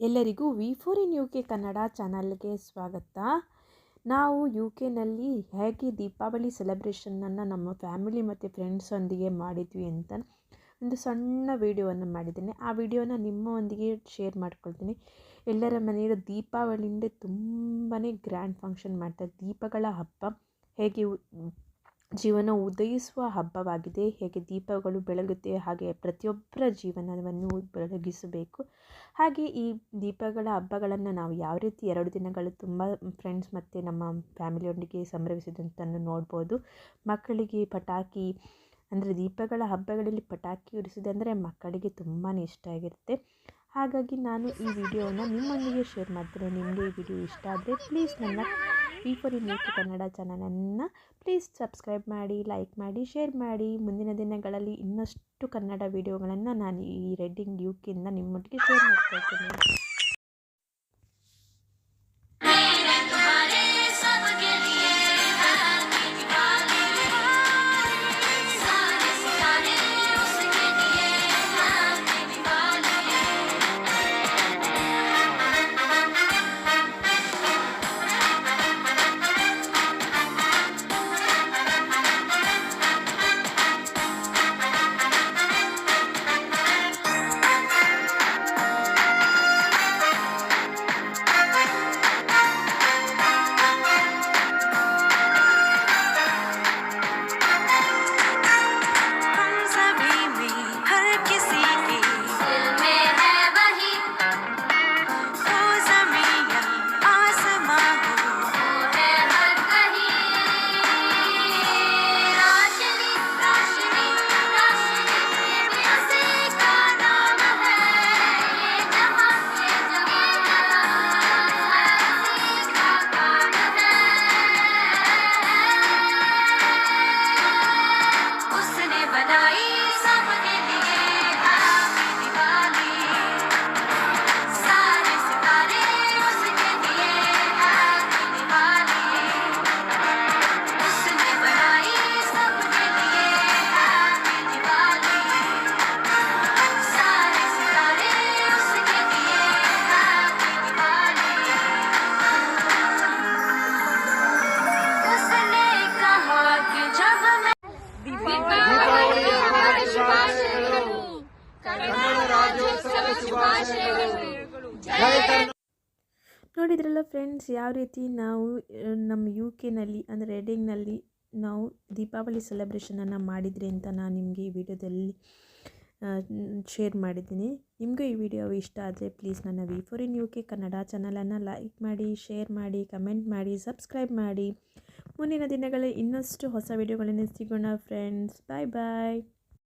ಎಲ್ಲರಿಗೂ V four in U K Kannada ಚಾನಲ್ಗೆ ಸ್ವಾಗತ. ನಾವು ಯು ಕೆನಲ್ಲಿ ಹೇಗೆ ದೀಪಾವಳಿ ಸೆಲೆಬ್ರೇಷನನ್ನು ನಮ್ಮ ಫ್ಯಾಮಿಲಿ ಮತ್ತು ಫ್ರೆಂಡ್ಸೊಂದಿಗೆ ಮಾಡಿದ್ವಿ ಅಂತ ಒಂದು ಸಣ್ಣ ವಿಡಿಯೋವನ್ನು ಮಾಡಿದ್ದೇನೆ. ಆ ವಿಡಿಯೋನ ನಿಮ್ಮೊಂದಿಗೆ ಶೇರ್ ಮಾಡ್ಕೊಳ್ತೀನಿ. ಎಲ್ಲರ ಮನೆಯಲ್ಲಿ ದೀಪಾವಳಿಯಿಂದ ತುಂಬಾ ಗ್ರ್ಯಾಂಡ್ ಫಂಕ್ಷನ್ ಮಾಡ್ತಾರೆ. ದೀಪಗಳ ಹಬ್ಬ ಹೇಗೆ ಜೀವನ ಉದಯಿಸುವ ಹಬ್ಬವಾಗಿದೆ. ಹೇಗೆ ದೀಪಗಳು ಬೆಳಗುತ್ತೆ, ಹಾಗೆ ಪ್ರತಿಯೊಬ್ಬರ ಜೀವನವನ್ನು ಬೆಳಗಿಸಬೇಕು. ಹಾಗೆ ಈ ದೀಪಗಳ ಹಬ್ಬಗಳನ್ನು ನಾವು ಯಾವ ರೀತಿ ಎರಡು ದಿನಗಳು ತುಂಬ ಫ್ರೆಂಡ್ಸ್ ಮತ್ತು ನಮ್ಮ ಫ್ಯಾಮಿಲಿಯೊಂದಿಗೆ ಸಂಭ್ರಮಿಸಿದಂತನ್ನು ನೋಡ್ಬೋದು. ಮಕ್ಕಳಿಗೆ ಪಟಾಕಿ, ಅಂದರೆ ದೀಪಗಳ ಹಬ್ಬಗಳಲ್ಲಿ ಪಟಾಕಿ ಉರಿಸೋದಂದರೆ ಮಕ್ಕಳಿಗೆ ತುಂಬಾ ಇಷ್ಟ ಆಗಿರುತ್ತೆ. ಹಾಗಾಗಿ ನಾನು ಈ ವಿಡಿಯೋನ ನಿಮ್ಮೊಂದಿಗೆ ಶೇರ್ ಮಾಡ್ತೇನೆ. ನಿಮಗೆ ಈ ವಿಡಿಯೋ ಇಷ್ಟ ಆದರೆ ಪ್ಲೀಸ್ ನನ್ನ ವಿ ಪರಿ ನೀಟ್ ಕನ್ನಡ ಚಾನಲನ್ನು ಪ್ಲೀಸ್ ಸಬ್ಸ್ಕ್ರೈಬ್ ಮಾಡಿ ಲೈಕ್ ಮಾಡಿ ಶೇರ್ ಮಾಡಿ. ಮುಂದಿನ ದಿನಗಳಲ್ಲಿ ಇನ್ನಷ್ಟು ಕನ್ನಡ ವಿಡಿಯೋಗಳನ್ನು ನಾನು ಈ ರೆಡ್ಡಿಂಗ್ ಯೂಕಿಂದ ನಿಮ್ಮೊಟ್ಟಿಗೆ ಶೇರ್ ಮಾಡ್ಕೊಳ್ತೀನಿ. ನೋಡಿದ್ರಲ್ಲ ಫ್ರೆಂಡ್ಸ್ ಯಾವ ರೀತಿ ನಾವು ನಮ್ಮ ಯು ಕೆನಲ್ಲಿ ಅಂದರೆ ರೆಡಿಂಗ್ನಲ್ಲಿ ನಾವು ದೀಪಾವಳಿ ಸೆಲೆಬ್ರೇಷನನ್ನು ಮಾಡಿದ್ರಿ ಅಂತ ನಾನು ನಿಮಗೆ ಈ ವಿಡಿಯೋದಲ್ಲಿ ಶೇರ್ ಮಾಡಿದ್ದೀನಿ. ನಿಮಗೂ ಈ ವಿಡಿಯೋ ಇಷ್ಟ ಆದರೆ ಪ್ಲೀಸ್ ನನ್ನ V four in U K Kannada ಚಾನಲನ್ನು ಲೈಕ್ ಮಾಡಿ ಶೇರ್ ಮಾಡಿ ಕಮೆಂಟ್ ಮಾಡಿ ಸಬ್ಸ್ಕ್ರೈಬ್ ಮಾಡಿ. ಮುಂದಿನ ದಿನಗಳಲ್ಲಿ ಇನ್ನಷ್ಟು ಹೊಸ ವಿಡಿಯೋಗಳನ್ನು ಸಿಗೋಣ ಫ್ರೆಂಡ್ಸ್ ಬಾಯ್ ಬಾಯ್